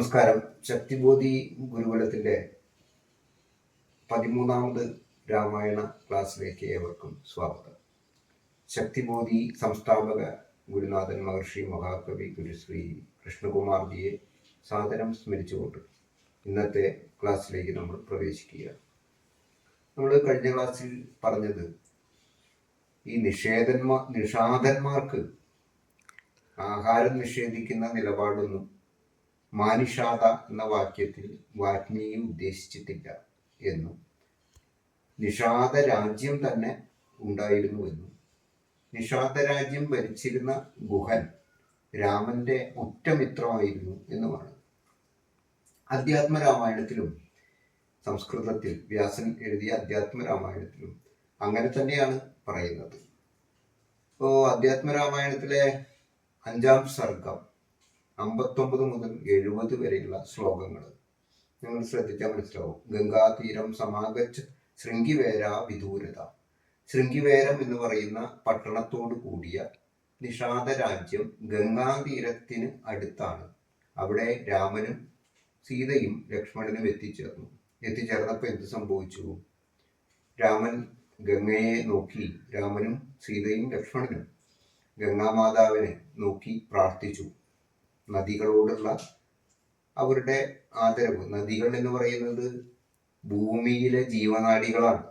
നമസ്കാരം. ശക്തിബോധി ഗുരുകുലത്തിന്റെ പതിമൂന്നാമത് രാമായണ ക്ലാസ്സിലേക്ക് ഏവർക്കും സ്വാഗതം. ശക്തിബോധി സംസ്ഥാപക ഗുരുനാഥൻ മഹർഷി മഹാകവി ഗുരുശ്രീ കൃഷ്ണകുമാർജിയെ സാദരം സ്മരിച്ചുകൊണ്ട് ഇന്നത്തെ ക്ലാസ്സിലേക്ക് നമ്മൾ പ്രവേശിക്കുക നമ്മൾ കഴിഞ്ഞ ക്ലാസ്സിൽ പറഞ്ഞത് ഈ നിഷേധന്മാ നിഷാദന്മാർക്ക് ആഹാരം നിഷേധിക്കുന്ന നിലപാടൊന്നും മാനിഷാദ എന്ന വാക്യത്തിൽ വാഗ്മിയെ ഉദ്ദേശിച്ചിട്ടില്ല എന്നും നിഷാദ രാജ്യം തന്നെ ഉണ്ടായിരുന്നുവെന്നും നിഷാദ രാജ്യം ഭരിച്ചിരുന്ന ഗുഹൻ രാമന്റെ ഉറ്റമിത്രമായിരുന്നു എന്നുമാണ്. അധ്യാത്മരാമായണത്തിലും സംസ്കൃതത്തിൽ വ്യാസൻ എഴുതിയ അധ്യാത്മരാമായണത്തിലും അങ്ങനെ തന്നെയാണ് പറയുന്നത്. ഇപ്പോൾ അധ്യാത്മരാമായണത്തിലെ അഞ്ചാം സർഗം. അമ്പത്തൊമ്പത് മുതൽ എഴുപത് വരെയുള്ള ശ്ലോകങ്ങൾ. നിങ്ങൾ ശ്രദ്ധിച്ചാൽ മനസ്സിലാവും. ഗംഗാതീരം സമാഗച്ച് ശൃംഗിവേര വിദൂരത. ശൃംഗിവേരം എന്ന് പറയുന്ന പട്ടണത്തോട് കൂടിയ നിഷാദ രാജ്യം ഗംഗാതീരത്തിന് അടുത്താണ്. അവിടെ രാമനും സീതയും ലക്ഷ്മണനും എത്തിച്ചേർന്നു. എത്തിച്ചേർന്നപ്പോൾ എന്ത് സംഭവിച്ചു? രാമൻ ഗംഗയെ നോക്കി രാമനും സീതയും ലക്ഷ്മണനും ഗംഗാമാതാവിനെ നോക്കി പ്രാർത്ഥിച്ചു. നദികളോടുള്ള അവരുടെ ആദരവ്. നദികൾ എന്ന് പറയുന്നത് ഭൂമിയിലെ ജീവനാടികളാണ്.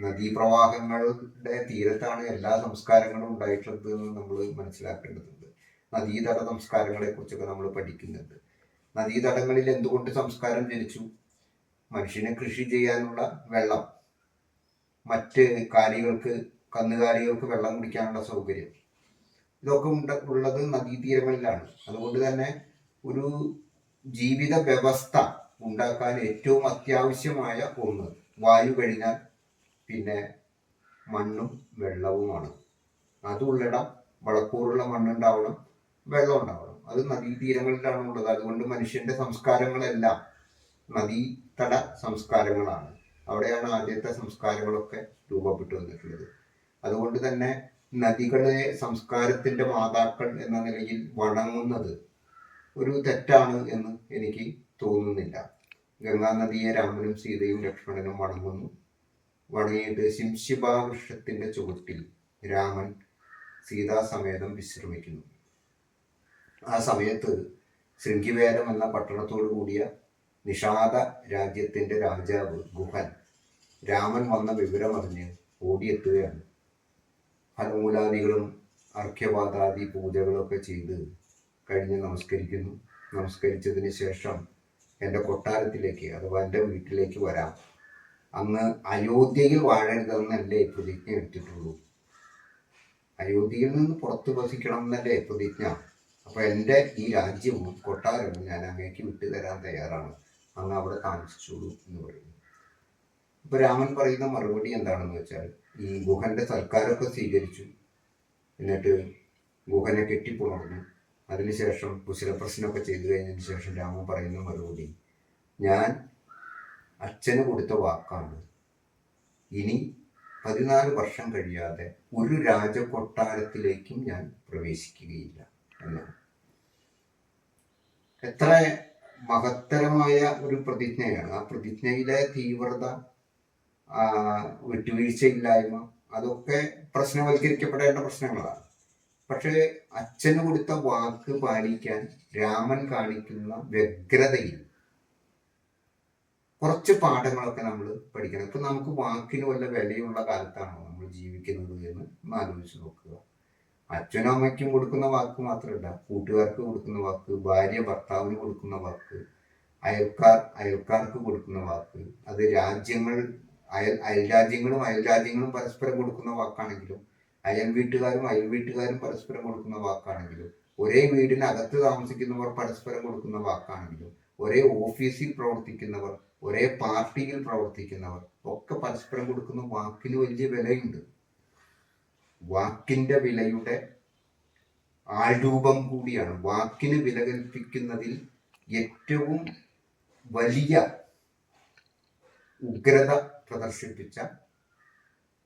നദീപ്രവാഹങ്ങളുടെ തീരത്താണ് എല്ലാ സംസ്കാരങ്ങളും ഉണ്ടായിട്ടുള്ളത് എന്ന് നമ്മൾ മനസ്സിലാക്കേണ്ടതുണ്ട്. നദീതട സംസ്കാരങ്ങളെ കുറിച്ചൊക്കെ നമ്മൾ പഠിക്കുന്നുണ്ട്. നദീതടങ്ങളിൽ എന്തുകൊണ്ട് സംസ്കാരം ജനിച്ചു? മനുഷ്യന് കൃഷി ചെയ്യാനുള്ള വെള്ളം. മറ്റ് കാലികൾക്ക് കന്നുകാലികൾക്ക് വെള്ളം കുടിക്കാനുള്ള സൗകര്യം. ഇതൊക്കെ ഉണ്ട ഉള്ളത് നദീതീരങ്ങളിലാണ് അതുകൊണ്ട് തന്നെ ഒരു ജീവിത വ്യവസ്ഥ ഉണ്ടാക്കാൻ ഏറ്റവും അത്യാവശ്യമായ ഒന്ന് വായു കഴിഞ്ഞാൽ പിന്നെ മണ്ണും വെള്ളവുമാണ്. അതുള്ളിടം വളക്കൂറുള്ള മണ്ണുണ്ടാവണം വെള്ളം ഉണ്ടാവണം. അത് നദീതീരങ്ങളിലാണ് ഉള്ളത് അതുകൊണ്ട് മനുഷ്യന്റെ സംസ്കാരങ്ങളെല്ലാം നദീതട സംസ്കാരങ്ങളാണ്. അവിടെയാണ് ആദ്യത്തെ സംസ്കാരങ്ങളൊക്കെ രൂപപ്പെട്ടു വന്നിട്ടുള്ളത്. അതുകൊണ്ട് തന്നെ നദികളെ സംസ്കാരത്തിന്റെ മാതാക്കൾ എന്ന നിലയിൽ വണങ്ങുന്നത് ഒരു തെറ്റാണ് എന്ന് എനിക്ക് തോന്നുന്നില്ല. ഗംഗാ നദിയെ രാമനും സീതയും ലക്ഷ്മണനും വണങ്ങുന്നു. വണങ്ങിയിട്ട് ശിംശിഭാവൃക്ഷത്തിന്റെ ചുവട്ടിൽ രാമൻ സീതാസമേതം വിശ്രമിക്കുന്നു. ആ സമയത്ത് ശൃംഗിവേരം എന്ന പട്ടണത്തോടു കൂടിയ നിഷാദ രാജ്യത്തിന്റെ രാജാവ് ഗുഹൻ രാമൻ വന്ന വിവരമറിഞ്ഞ് ഓടിയെത്തുകയാണ്. ഫലമൂലാദികളും അർഘ്യപാതാദി പൂജകളൊക്കെ ചെയ്ത് കഴിഞ്ഞ് നമസ്കരിക്കുന്നു. നമസ്കരിച്ചതിന് ശേഷം എന്റെ കൊട്ടാരത്തിലേക്ക് അഥവാ എന്റെ വീട്ടിലേക്ക് വരാം. അന്ന് അയോധ്യയിൽ വാഴരുതെന്നല്ലേ പ്രതിജ്ഞ എടുത്തിട്ടുള്ളൂ. അയോധ്യയിൽ നിന്ന് പുറത്ത് വസിക്കണം എന്നല്ലേ പ്രതിജ്ഞ അപ്പൊ എന്റെ ഈ രാജ്യവും കൊട്ടാരവും ഞാൻ അങ്ങേക്ക് വിട്ടു തരാൻ തയ്യാറാണ്. അങ്ങ് അവിടെ താമസിച്ചോളൂ എന്ന് പറയുന്നു. ഇപ്പൊ രാമൻ പറയുന്ന മറുപടി എന്താണെന്ന് വെച്ചാൽ ഈ ഗുഹന്റെ സർക്കാരൊക്കെ സ്വീകരിച്ചു. എന്നിട്ട് ഗുഹനെ കെട്ടിപ്പുണർന്നു. അതിനുശേഷം കുശലപ്രശ്നമൊക്കെ ചെയ്തു കഴിഞ്ഞതിന് ശേഷം രാമൻ പറയുന്ന മറുപടി ഞാൻ അച്ഛന് കൊടുത്ത വാക്കാണ്. ഇനി പതിനാല് വർഷം കഴിയാതെ ഒരു രാജകൊട്ടാരത്തിലേക്കും ഞാൻ പ്രവേശിക്കുകയില്ല എന്നാണ്. എത്ര മഹത്തരമായ ഒരു പ്രതിജ്ഞയാണ്. ആ പ്രതിജ്ഞയിലെ തീവ്രത വിട്ടുവീഴ്ചയില്ലായ്മ അതൊക്കെ പ്രശ്നവൽക്കരിക്കപ്പെടേണ്ട പ്രശ്നങ്ങളാണ്. പക്ഷേ അച്ഛന് കൊടുത്ത വാക്ക് പാലിക്കാൻ രാമൻ കാണിക്കുന്ന വ്യഗ്രതയിൽ കുറച്ച് പാഠങ്ങളൊക്കെ നമ്മൾ പഠിക്കണം. ഇപ്പൊ നമുക്ക് വാക്കിന് വല്ല വിലയുള്ള കാലത്താണോ നമ്മൾ ജീവിക്കുന്നത് എന്ന് ആലോചിച്ച് നോക്കുക. അച്ഛനും അമ്മയ്ക്കും കൊടുക്കുന്ന വാക്ക് മാത്രമല്ല കൂട്ടുകാർക്ക് കൊടുക്കുന്ന വാക്ക് ഭാര്യ ഭർത്താവിന് കൊടുക്കുന്ന വാക്ക് അയൽക്കാർ അയൽക്കാർക്ക് കൊടുക്കുന്ന വാക്ക് അത് രാജ്യങ്ങൾ അയൽ അയൽ രാജ്യങ്ങളും അയൽ രാജ്യങ്ങളും പരസ്പരം കൊടുക്കുന്ന വാക്കാണെങ്കിലും അയൽ വീട്ടുകാരും അയൽ വീട്ടുകാരും പരസ്പരം കൊടുക്കുന്ന വാക്കാണെങ്കിലും ഒരേ വീടിനകത്ത് താമസിക്കുന്നവർ പരസ്പരം കൊടുക്കുന്ന വാക്കാണെങ്കിലും ഒരേ ഓഫീസിൽ പ്രവർത്തിക്കുന്നവർ ഒരേ പാർട്ടിയിൽ പ്രവർത്തിക്കുന്നവർ ഒക്കെ പരസ്പരം കൊടുക്കുന്ന വാക്കിന് വലിയ വിലയുണ്ട്. വാക്കിന്റെ വിലയുടെ ആൾരൂപം കൂടിയാണ്. വാക്കിന് വില കൽപ്പിക്കുന്നതിൽ ഏറ്റവും വലിയ ഉഗ്രത പ്രദർശിപ്പിച്ച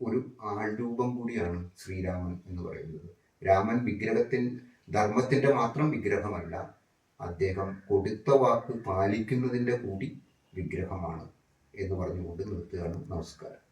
ഒരു ആൾരൂപം കൂടിയാണ് ശ്രീരാമൻ എന്ന് പറയുന്നത്. രാമൻ വിഗ്രഹത്തിൻ ധർമ്മത്തിന്റെ മാത്രം വിഗ്രഹമല്ല അദ്ദേഹം കൊടുത്ത വാക്ക് പാലിക്കുന്നതിന്റെ കൂടി വിഗ്രഹമാണ് എന്ന് പറഞ്ഞുകൊണ്ട് നിർത്തുകയാണ്. നമസ്കാരം.